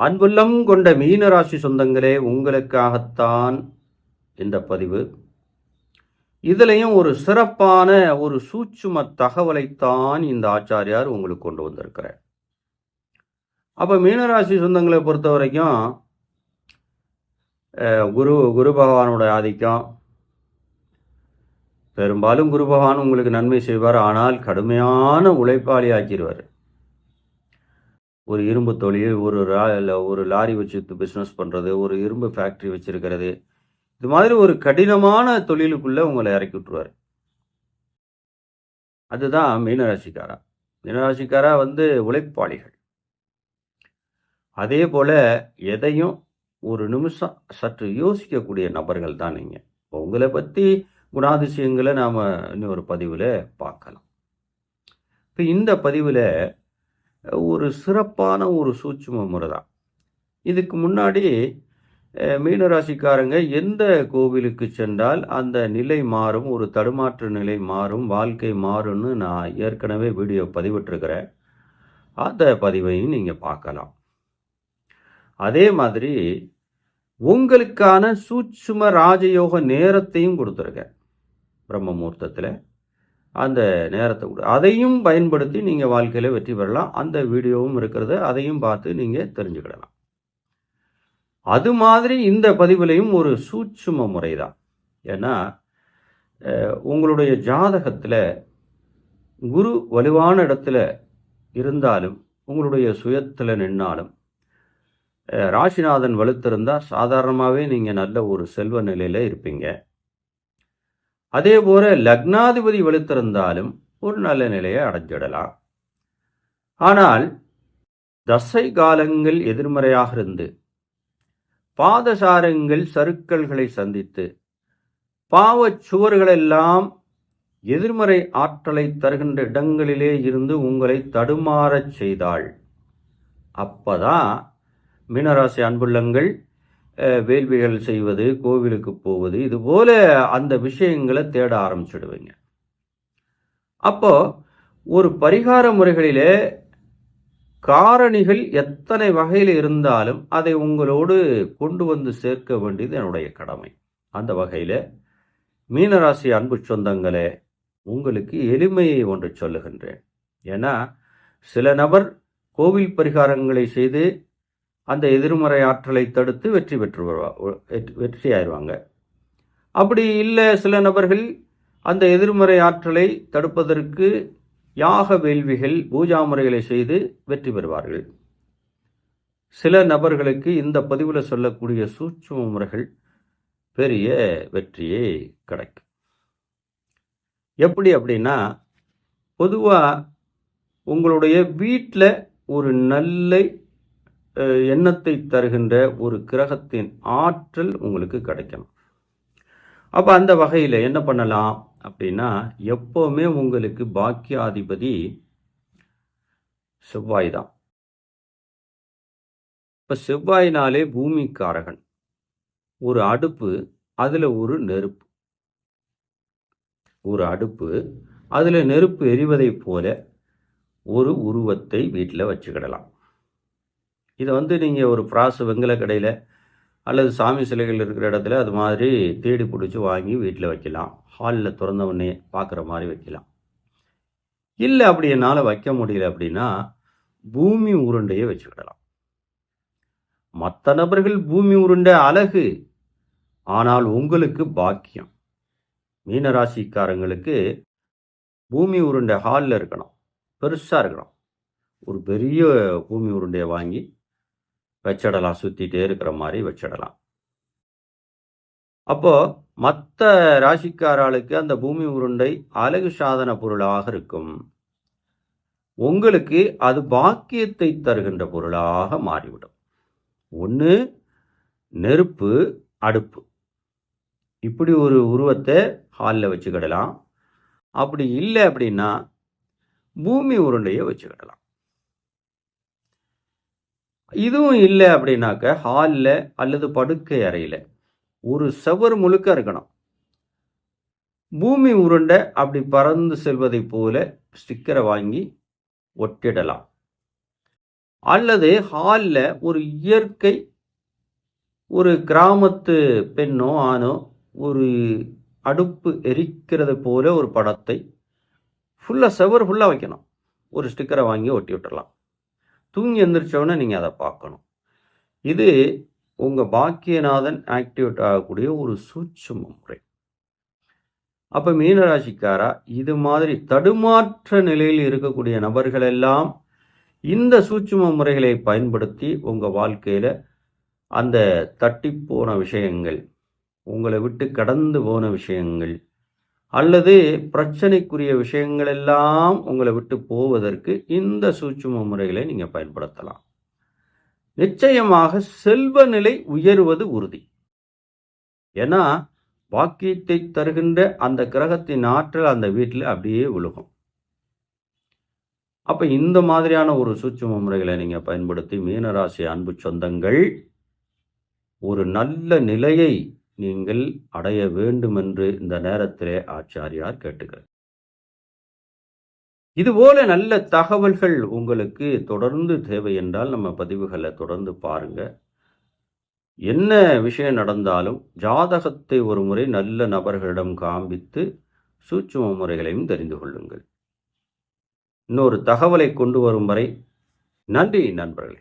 அன்புள்ளம் கொண்ட மீனராசி சொந்தங்களே உங்களுக்காகத்தான் இந்த பதிவு. இதுலேயும் ஒரு சிறப்பான ஒரு சூட்சும தகவலைத்தான் இந்த ஆச்சாரியார் உங்களுக்கு கொண்டு வந்திருக்கிறார். அப்போ மீனராசி சொந்தங்களை பொறுத்த வரைக்கும் குரு குரு பகவானுடைய ஆதிக்கம். பெரும்பாலும் குரு பகவான் உங்களுக்கு நன்மை செய்வார் ஆனால் கடுமையான உழைப்பாளி ஆக்கிடுவார் ஒரு இரும்பு தொழில் ஒரு ரா- இல்லை ஒரு லாரி வச்சு பிஸ்னஸ் பண்ணுறது ஒரு இரும்பு ஃபேக்ட்ரி வச்சுருக்கிறது. இது மாதிரி ஒரு கடினமான தொழிலுக்குள்ளே உங்களை இறக்கி விட்ருவார் அதுதான் மீனராசிக்காரா. மீனராசிக்காரா வந்து உழைப்பாளிகள். அதே போல் எதையும் ஒரு நிமிஷம் சற்று யோசிக்கக்கூடிய நபர்கள் தான் நீங்கள் உங்களை பற்றி குணாதிசயங்களை நாம் இன்னொரு பதிவில் பார்க்கலாம். இப்போ இந்த பதிவில் ஒரு சிறப்பான ஒரு சூட்சும முறை தான் இதுக்கு முன்னாடி மீனராசிக்காரங்க எந்த கோவிலுக்கு சென்றால் அந்த நிலை மாறும் ஒரு தடுமாற்று நிலை மாறும் வாழ்க்கை மாறும்னு நான் ஏற்கனவே வீடியோ பதிவிட்டிருக்கிறேன். அந்த பதிவையும் நீங்கள் பார்க்கலாம். அதே மாதிரி உங்களுக்கான சூட்சும ராஜயோக நேரத்தையும் கொடுத்துருக்கேன். பிரம்ம முகூர்த்தத்தில். அந்த நேரத்தை கூட அதையும் பயன்படுத்தி நீங்கள் வாழ்க்கையில் வெற்றி பெறலாம். அந்த வீடியோவும் இருக்கிறது. அதையும் பார்த்து நீங்கள் தெரிஞ்சுக்கிடலாம். அது மாதிரி இந்த பதிவுலையும் ஒரு சூட்சும முறை தான் ஏன்னா உங்களுடைய ஜாதகத்தில் குரு வலுவான இடத்துல இருந்தாலும் உங்களுடைய சுயத்தில் நின்னாலும் ராசிநாதன் வலுத்திருந்தால் சாதாரணமாகவே நீங்கள் நல்ல ஒரு செல்வ நிலையில் இருப்பீங்க. அதே போல லக்னாதிபதி வெளுத்திருந்தாலும் ஒரு நல்ல நிலையை அடைஞ்சிடலாம். ஆனால் தசை காலங்கள் எதிர்மறையாக இருந்து பாதசாரங்கள் சறுக்கல்களை சந்தித்து பாவச் சுவர்களெல்லாம் எதிர்மறை ஆற்றலை தருகின்ற இடங்களிலே இருந்து உங்களை தடுமாறச் செய்தாள். அப்பதான் மீனராசி அன்புள்ளங்கள் வேள்விகள் செய்வது கோவிலுக்கு போவது இது போல அந்த விஷயங்களை தேட ஆரம்பிச்சிடுவீங்க. அப்போ ஒரு பரிகார முறைகளிலே காரணிகள் எத்தனை வகையில் இருந்தாலும் அதை உங்களோடு கொண்டு வந்து சேர்க்க வேண்டியது என்னுடைய கடமை. அந்த வகையில் மீனராசி அன்பு சொந்தங்களே உங்களுக்கு எளிமையை ஒன்று சொல்லுகின்றேன். ஏன்னா சில நபர் கோவில் பரிகாரங்களை செய்து அந்த எதிர்மறை ஆற்றலை தடுத்து வெற்றி பெற்று வருவா வெற்றி- வெற்றி ஆயிடுவாங்க அப்படி இல்லை சில நபர்கள் அந்த எதிர்மறை ஆற்றலை தடுப்பதற்கு யாக வேள்விகள் பூஜா முறைகளை செய்து வெற்றி பெறுவார்கள். சில நபர்களுக்கு இந்த பதிவில் சொல்லக்கூடிய சூட்சும முறைகள் பெரிய வெற்றியே கிடைக்கும். எப்படி அப்படின்னா பொதுவாக உங்களுடைய வீட்டில் ஒரு நல்ல எண்ணத்தை தருகின்ற ஒரு கிரகத்தின் ஆற்றல் உங்களுக்கு கிடைக்கணும். அப்போ அந்த வகையில் என்ன பண்ணலாம் அப்படின்னா எப்போவுமே உங்களுக்கு பாக்கியாதிபதி செவ்வாய் தான். இப்போ செவ்வாயினாலே பூமிக்காரகன். ஒரு அடுப்பு அதில் ஒரு நெருப்பு. ஒரு அடுப்பு அதில் நெருப்பு எரிவதைப் போல ஒரு உருவத்தை வீட்டில் வச்சுக்கிடலாம். இதை வந்து நீங்கள் ஒரு பிராசு வெங்கல கடையில் அல்லது சாமி சிலைகள் இருக்கிற இடத்துல அது மாதிரி தேடி பிடிச்சி வாங்கி வீட்டில் வைக்கலாம். ஹாலில் திறந்த உடனே பார்க்குற மாதிரி வைக்கலாம். இல்லை அப்படி என்னால் வைக்க முடியல அப்படின்னா பூமி உருண்டையை வச்சுக்கிடலாம். மற்ற நபர்கள் பூமி உருண்டை அழகு. ஆனால் உங்களுக்கு பாக்கியம். மீனராசிக்காரங்களுக்கு பூமி உருண்டை ஹாலில் இருக்கணும். பெருசாக இருக்கணும். ஒரு பெரிய பூமி உருண்டையை வாங்கி வச்சிடலாம். சுற்றிட்டே இருக்கிற மாதிரி வச்சிடலாம். அப்போ மற்ற ராசிக்காராளுக்கு அந்த பூமி உருண்டை அழகு சாதன பொருளாக இருக்கும். உங்களுக்கு அது பாக்கியத்தை தருகின்ற பொருளாக மாறிவிடும். ஒன்று நெருப்பு அடுப்பு. இப்படி ஒரு உருவத்தை ஹாலில் வச்சுக்கிடலாம். அப்படி இல்லை அப்படின்னா பூமி உருண்டையை வச்சுக்கிடலாம். இதுவும் இல்லை அப்படின்னாக்க ஹாலில் அல்லது படுக்கை அறையில் ஒரு செவர் முழுக்க இருக்கணும். பூமி உருண்டை அப்படி பறந்து செல்வதைப் போல ஸ்டிக்கரை வாங்கி ஒட்டிடலாம். அல்லது ஹாலில் ஒரு இயற்கை ஒரு கிராமத்து பெண்ணோ ஆணோ ஒரு அடுப்பு எரிக்கிறது போல ஒரு படத்தை ஃபுல்லாக செவர் ஃபுல்லாக வைக்கணும். ஒரு ஸ்டிக்கரை வாங்கி ஒட்டி விட்டுடலாம். தூங்கி எந்திரிச்சோடனே நீங்கள் அதை பார்க்கணும். இது உங்கள் பாக்கியநாதன் ஆக்டிவேட் ஆகக்கூடிய ஒரு சூட்சும முறை. அப்போ மீனராசிக்காரா இது மாதிரி தடுமாற்ற நிலையில் இருக்கக்கூடிய நபர்கள் எல்லாம் இந்த சூட்சும முறைகளை பயன்படுத்தி உங்கள் வாழ்க்கையில் அந்த தட்டி போன விஷயங்கள் உங்களை விட்டு கடந்து போன விஷயங்கள் அல்லது பிரச்சனைக்குரிய விஷயங்கள் எல்லாம் உங்களை விட்டு போவதற்கு இந்த சூட்சும முறைகளை நீங்கள் பயன்படுத்தலாம். நிச்சயமாக செல்வ நிலை உயர்வது உறுதி. ஏன்னா வாக்கியத்தை தருகின்ற அந்த கிரகத்தின் ஆற்றல் அந்த வீட்டில் அப்படியே விழுகும். அப்போ இந்த மாதிரியான ஒரு சூட்சும முறைகளை நீங்கள் பயன்படுத்தி மீனராசி அன்பு சொந்தங்கள் ஒரு நல்ல நிலையை நீங்கள் அடைய வேண்டுமென்று இந்த நேரத்திலே ஆச்சாரியார் கேட்டுக்கிறார் இதுபோல நல்ல தகவல்கள் உங்களுக்கு தொடர்ந்து தேவை என்றால் நம்ம பதிவுகளை தொடர்ந்து பாருங்க. என்ன விஷயம் நடந்தாலும் ஜாதகத்தை ஒரு முறை நல்ல நபர்களிடம் காண்பித்து சூட்சும முறைகளையும் தெரிந்து கொள்ளுங்கள். இன்னொரு தகவலை கொண்டு வரும் வரை நன்றி நண்பர்களே.